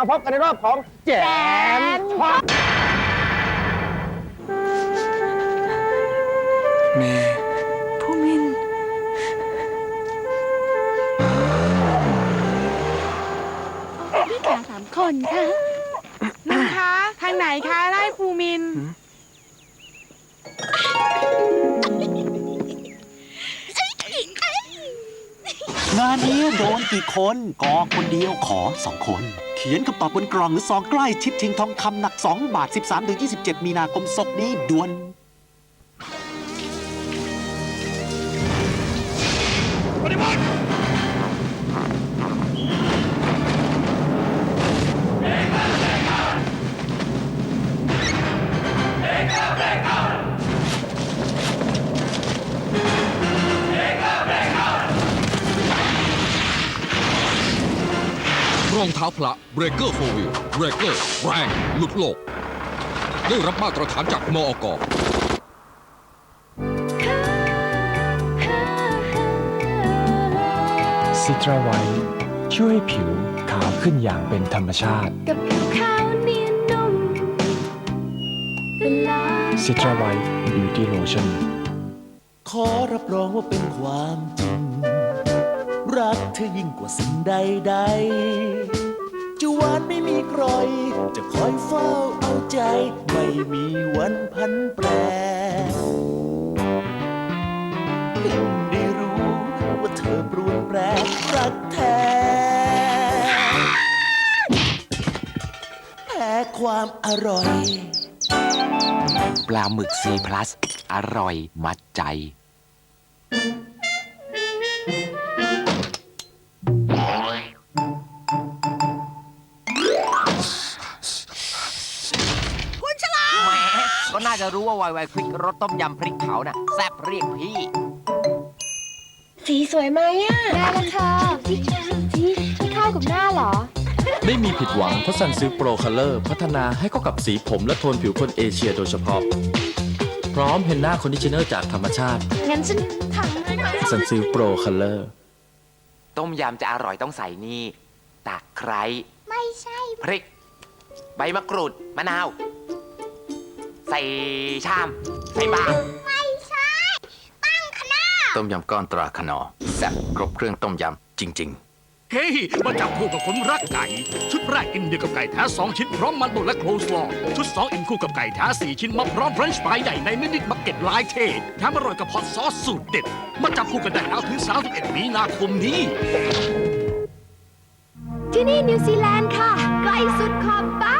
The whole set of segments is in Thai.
มาพบกันในรอบของแจมช็อตเมย์ภูมิน พี่ขาสามคนค่ะลุงคะทางไหนคะไล่ภูมิน งานนี้โดนกี่คนกอคนเดียวขอสองคนเขียนคำตอบบนกล่องหรือซองใกล้ชิดชิงทองคำหนัก 2 บาท 13-27 มีนาคมศกนี้ด่วน รองเท้าพละเบรกเกอร์โฟวิลเบรกเกอร์แรงหลุดโลก ได้รับมาตรฐานจากมอกซิตราไวท์ช่วยให้ผิวขาวขึ้นอย่างเป็นธรรมชาติกับผิวขาวเนียนนุ่มเวลาซิตราไวท์บิวตี้โลชั่นขอรับรองว่าเป็นความจริง รักเธอยิ่งกว่าสิ่งใดๆ จะหวานไม่มีใครจะคอยเฝ้าเอาใจ ไม่มีวันพันแปรเพิ่งได้รู้ว่าเธอปรวนแปรรักแท้ แพ้ความอร่อย ปลาหมึกซีพลัสอร่อยมัดใจ จะรู้ว่าไวไวควิกรสต้มยำพริกเผาน่ะแซ่บเรียกพี่ สีสวยไหมอะได้แล้วค่ะสีสีไม่เข้ากับหน้าเหรอ ไม่มีผิดหวังเพราะซันซิลโปรคัลเลอร์พัฒนาให้เข้ากับสีผมและโทนผิวคนเอเชียโดยเฉพาะ พร้อมเฮนน่าคอนดิชเนอร์จากธรรมชาติงั้นฉันทำให้หน่อยซันซิลโปรคัลเลอร์ต้มยำจะอร่อยต้องใส่นี่ตะไคร้ไม่ใช่ พริก ใบมะกรูดมะนาว ใส่ชาม ใส่บาไม่ใช่ ตั้งคณะต้มยำก้อนตราขนอแซ่บครบเครื่องต้มยำจริง ๆ เฮ้ยมาจับคู่กับคนรักไก่ ชุดแรกอินเดียกับไก่แท้2ชิ้นพร้อมมันบดและโคลสลอชุด2อินคู่กับไก่แท้4ชิ้นมาพร้อมเฟรนช์ฟรายใหญ่ในนิดๆมาเก็ตลายเทศแถมอร่อยกับพอตซอสสูตรเด็ด มาจับคู่กันได้แล้วถึง31มีนาคมนี้ ที่นี่นิวซีแลนด์ค่ะ ไกลสุดขอบฟ้า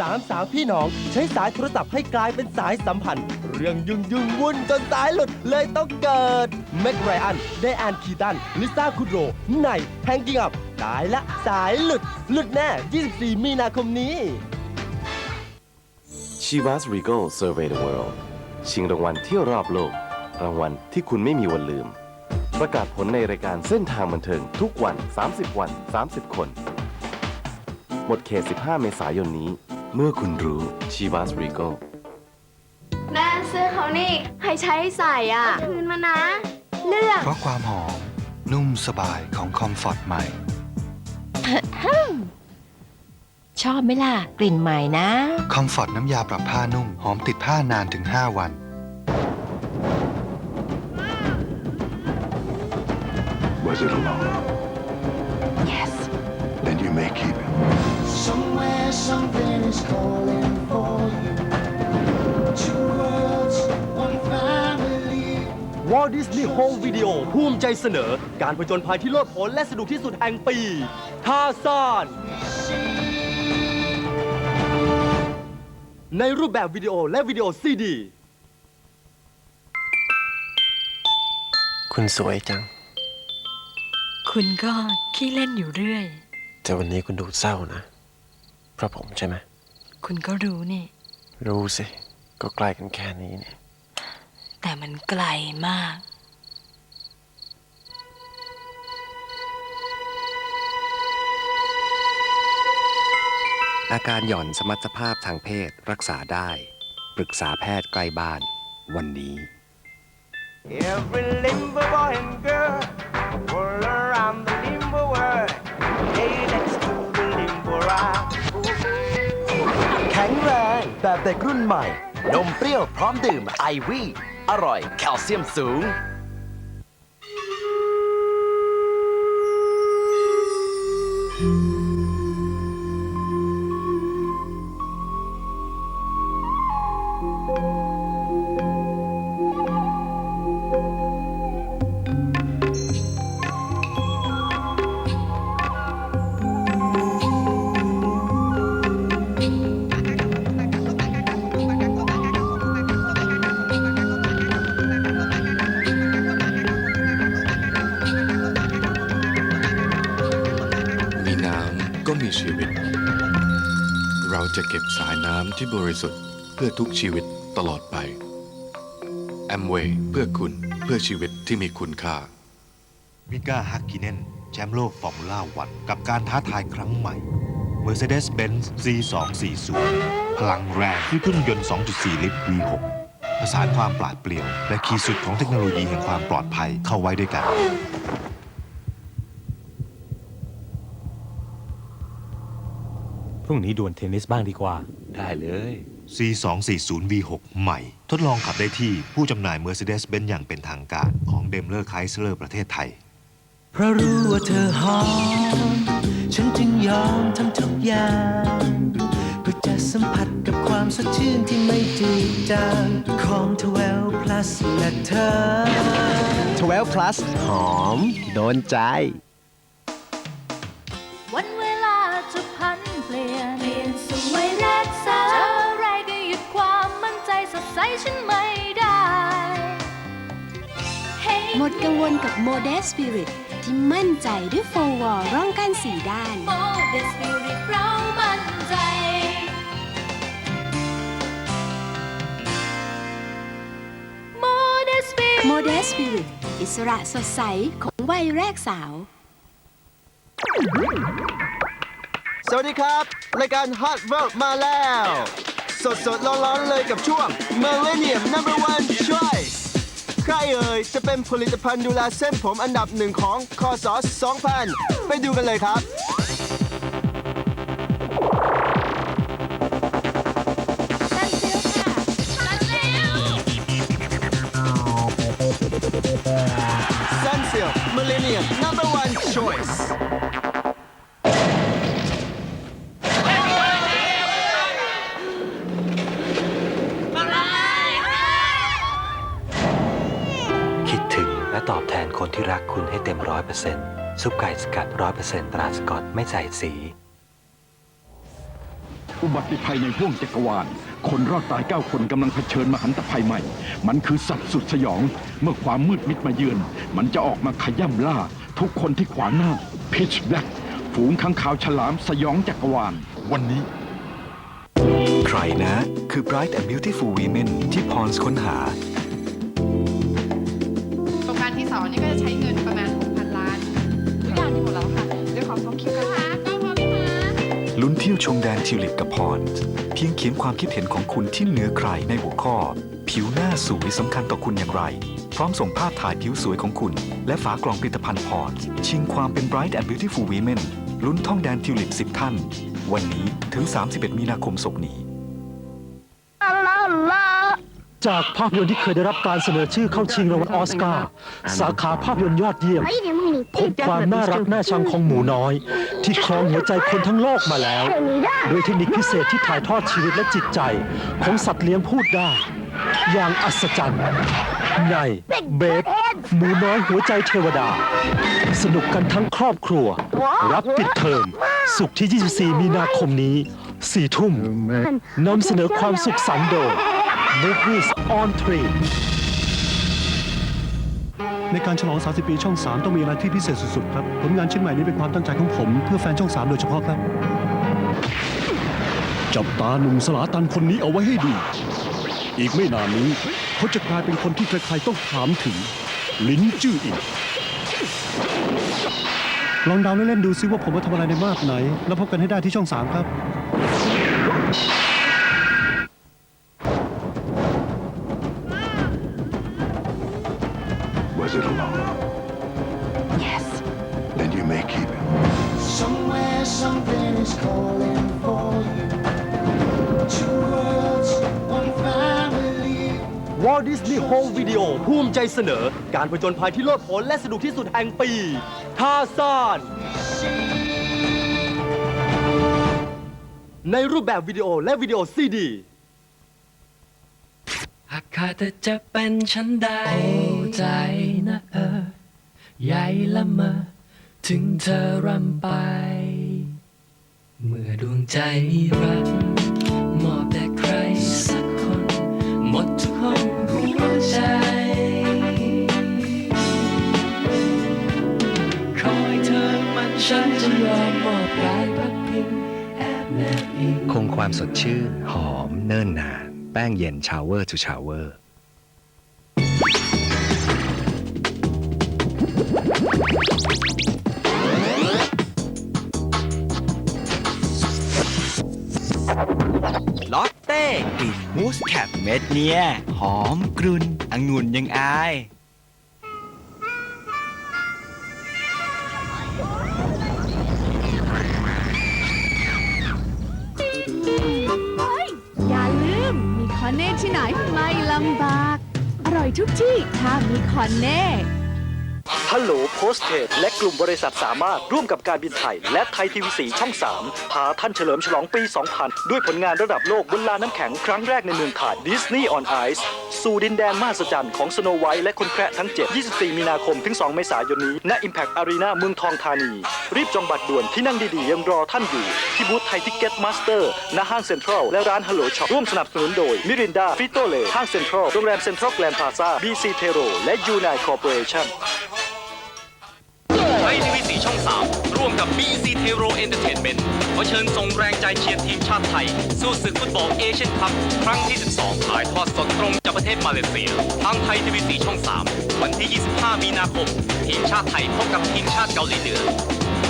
สามสาวพี่น้อง ใช้สายโทรศัพท์ให้กลายเป็นสายสัมพันธ์ เรื่องยุ่งยุ่งวุ่นจนสายหลุดเลยต้องเกิดแม็กไรอันไดแอนคีตันลิซ่าคุโรในแฮงกิ้งอัพตายละสายหลุด หลุดแน่ 24 มีนาคมนี้ Chivas Regal Survey the World ชิงรางวัลเที่ยวรอบโลก รางวัลที่คุณไม่มีวันลืม ประกาศผลในรายการเส้นทางบันเทิงทุกวัน 30 วัน 30 คน หมดเขต 15 เมษายนนี้ เมื่อคุณรู้ Chivas Regal แม่เสื้อเขานี่ให้ใช้ใส่อะ คืนมานะ เลือกเพราะความหอม นุ่มสบายของคอมฟอร์ตใหม่ ชอบไหมล่ะ กลิ่นใหม่นะ คอมฟอร์ตน้ำยาปรับผ้านุ่ม หอมติดผ้านานถึง 5 วัน Was it alone? yes Then you may keep it. Somewhere something is calling for you. Two worlds, one family. วอลดิสนีย์โฮมวิดีโอภูมิใจเสนอ การผจญภัยที่โลดโผนและสนุกที่สุดแห่งปีทาซาน ในรูปแบบวิดีโอและวิดีโอซีดี คุณสวยจัง คุณก็ขี้เล่นอยู่เรื่อย แต่วันนี้คุณดูเศร้านะ เพราะผมใช่ไหม คุณก็รู้นี่ รู้สิ ก็ใกล้กันแค่นี้นี่แต่มันไกลมาก อาการหย่อนสมรรถภาพทางเพศรักษาได้ ปรึกษาแพทย์ใกล้บ้านวันนี้ Every limbo boy and girl all around the limbo world. Hey, let's do the limbo ride. แข็งแรงแบบเด็กรุ่นใหม่ นมเปรี้ยวพร้อมดื่มไอวี่อร่อยแคลเซียมสูง ก็มีชีวิต เราจะเก็บสายน้ำที่บริสุทธิ์เพื่อทุกชีวิตตลอดไปแอมเวย์เพื่อคุณเพื่อชีวิตที่มีคุณค่ามิก้าฮักกิเนนแชมป์โลกฟอร์มูล่าวันกับการท้าทายครั้งใหม่ Mercedes-Benz C240 พลังแรงด้วยเครื่องยนต์ 2.4 ลิตร V6 ผสานความปราดเปรียว และขีดสุดของเทคโนโลยีแห่งความปลอดภัยเข้าไว้ด้วยกัน พรุ่งนี้ดวลเทนนิสบ้างดีกว่า ได้เลย C240 V6 ใหม่ ทดลองขับได้ที่ผู้จำหน่าย Mercedes-Benz อย่างเป็นทางการของ Daimler Chrysler ประเทศไทย เพราะรู้ว่าเธอหอม ฉันจึงยอมทำทุกอย่างเพื่อจะสัมผัสกับความสดชื่นที่ไม่จืดจางของทเวล plus และเธอ 12 plus หอม โดนใจ ใจสดใสฉันไม่ได้หมดกังวลกับโมเดส Spirit ที่มั่นใจด้วยโฟวอลร่องกั้นสีด้าน โมเดสปิริตเรามั่นใจ โมเดสปิริต โมเดส Spirit อิสระสดใสของวัยแรกสาว สวัสดีครับ รายการ Hot World มาแล้ว สดสดๆร้อนๆเลยกับช่วง Millennium Number One Choice ใครเอ่ยจะเป็นผลิตภัณฑ์ดูแลเส้นผมอันดับหนึ่งของคศ2000 ไปดูกันเลยครับ Sunsilk Millennium Number One Choice และตอบแทนคนที่รักคุณให้เต็มร้อยเปอร์เซ็นต์ซุปไก่สกัดร้อยเปอร์เซ็นต์ตราสกอตไม่ใส่สี อุบัติภัยในห้วงจักรวาล คนรอดตาย9คนกำลังเผชิญมหันตภัยใหม่ มันคือสัตว์สุดสยอง เมื่อความมืดมิดมาเยือน มันจะออกมาขย่ำล่า ทุกคนที่ขวางหน้า Pitch Black ฝูงข้างขาวฉลามสยองจักรวาล วันนี้ ใครนะ คือ Bright and Beautiful Women ที่พรค้นหา นี่ก็จะใช้เงินประมาณ 6,000 ล้านทุกอย่างมีหมดแล้วค่ะเดี๋ยวขอสองคิวกันค่ะก็พอพี่มาลุ้นเที่ยวชมแดนทิวลิปกับพร เพียงเขียนความคิดเห็นของคุณที่เหนือใครในหัวข้อ ผิวหน้าสวยสำคัญต่อคุณอย่างไร พร้อมส่งภาพถ่ายผิวสวยของคุณ และฝากล่องผลิตภัณฑ์พร ชิงความเป็น Bright and Beautiful Women ลุ้นท่องแดนทิวลิป 10 ท่าน วันนี้ถึง 31 มีนาคมศกนี้ จากภาพยนตร์ที่เคยได้รับการเสนอชื่อเข้าชิงรางวัลออสการ์สาขาภาพยนตร์ยอดเยี่ยม พบความน่ารักน่าชังของหมูน้อย ที่ครองหัวใจคนทั้งโลกมาแล้วโดยเทคนิคพิเศษที่ถ่ายทอดชีวิตและจิตใจ ของสัตว์เลี้ยงพูดได้ อย่างอัศจรรย์ในเบฟหมูน้อยหัวใจเทวดา สนุกกันทั้งครอบครัว รับปิดเทอมสุขที่ 24 มีนาคมนี้4ทุ่มนำเสนอความสุขสันโดย Movies on Train ในการฉลอง 30 ปีช่อง 3 ต้องมีอะไรที่พิเศษสุดๆครับ ผลงานชิ้นใหม่นี้เป็นความตั้งใจของผม เพื่อแฟนช่อง 3 โดยเฉพาะครับ จับตาหนุ่มสลาตันคนนี้เอาไว้ให้ดี อีกไม่นานนี้ เขาจะกลายเป็นคนที่ใครๆต้องถามถึง ลิ้นจื้ออีก ลองเดาเล่นๆดูซิว่าผมมาทำอะไรในมาดไหน แล้วพบกันให้ได้ที่ช่อง 3 ครับ วอลดิสนีย์โฮมวิดีโอภูมิใจเสนอ การผจญภัยที่โลดโผนและสนุกที่สุดแห่งปี ทาซาน ในรูปแบบวิดีโอและวิดีโอซีดี หากขาดแต่จะเป็นฉันได้โอ้ใจนะเออใหญ่ละเมอถึงเธอรำไป เมื่อดวงใจมีรัก คงความสดชื่น หอม เนิ่นนาน แป้งเย็นชาวเวอร์ทูชาวเวอร์ ลอตเต้กลิ่นมูสแคปเม็ดเนี่ย หอมกรุ่นองุ่นยังอาย ไหนไม่ลำบาก อร่อยทุกที่ถ้ามีคอนเน่ ฮัลโหลโพสเทดและกลุ่มบริษัทสามารถร่วมกับการบินไทย และไทยทีวีสีช่อง 3 พาท่านเฉลิมฉลองปี 2000 ด้วยผลงานระดับโลกบนลานน้ำแข็งครั้งแรกในเมืองไทยดิสนีย์ออนไอซ์สู่ดินแดนมหัศจรรย์ของสโนไวท์และคนแคระทั้ง 7 24 มีนาคมถึง 2 เมษายนนี้ ณ Impact Arena เมืองทองธานี รีบจองบัตรด่วนที่นั่งดีๆ ยังรอท่านอยู่ ที่บูธไทยทิกเก็ตมาสเตอร์ณห้างเซ็นทรัลและร้านฮัลโหลช็อปร่วมสนับสนุนโดยมิรินดาฟิโตเลห้างเซ็นทรัลโรงแรมเซ็นทรัลแกรนด์พลาซ่าบีซีเทโรและยูไนคอร์ปอเรชั่น 3 ร่วมกับ BC t e r o Entertainment ขอเชิญส่งแรงใจเชียร์ทีมชาติไทย สู้ศึกฟุตบอลเอเชียนคัพครั้งที่ 12 ถ่ายทอดสดตรงจากประเทศมาเลเซีย ทางไทยทีวีสีช่อง 3 วันที่ 25 มีนาคม ทีมชาติไทยพบกับทีมชาติเกาหลีเหนือ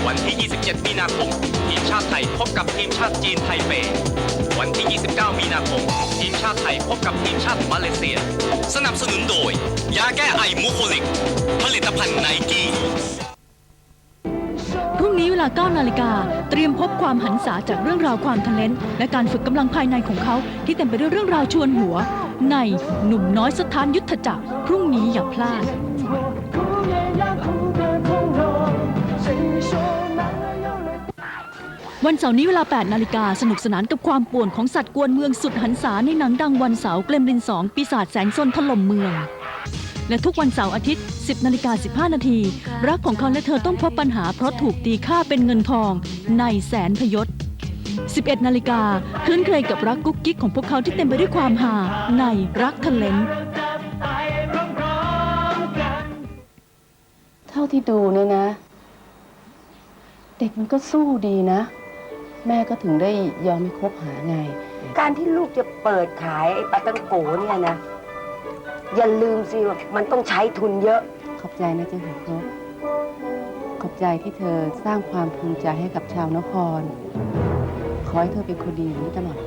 วันที่ 27 มีนาคม ทีมชาติไทยพบกับทีมชาติจีนไทเป วันที่ 29 มีนาคม ทีมชาติไทยพบกับทีมชาติมาเลเซีย สนับสนุนโดย ยาแก้ไอมูโคลิก ผลิตภัณฑ์ไนกี้ พรุ่งนี้เวลา9นาฬิกาเตรียมพบความหันษาจากเรื่องราวความทะเลนและการฝึกกำลังภายในของเขา ที่เต็มไปด้วยเรื่องราวชวนหัว ในหนุ่มน้อยสถานยุทธจักรพรุ่งนี้อย่าพลาด วันเสาร์นี้เวลา 8 นาฬิกาสนุกสนานกับความป่วนของสัตว์กวนเมืองสุดหันษาในหนังดังวันเสาร์เกลมลิน2ปีศาจแสงซนถล่มเมือง และทุกวันเสาร์อาทิตย์ 10นาฬิกา15 นาที รักของเขาและเธอต้องพบปัญหาเพราะถูกตีค่าเป็นเงินทองในแสนพยศ 11 นาฬิกาคลื่นเครงกับรักกุ๊กกิ๊กของพวกเขาที่เต็มไปด้วยความหาในรักทะเลนเท่าที่ดูเนี่ยนะ เด็กมันก็สู้ดีนะ แม่ก็ถึงได้ยอมให้คบหาไง การที่ลูกจะเปิดขายไอ้ปลาตังโกเนี่ยนะ อย่าลืมสิว่ามันต้องใช้ทุนเยอะ ขอบใจนะเจ้าหัวครบขอบใจที่เธอสร้างความภูมิใจให้กับชาวนคร ขอให้เธอเป็นคนดีอย่างนี้ตลอด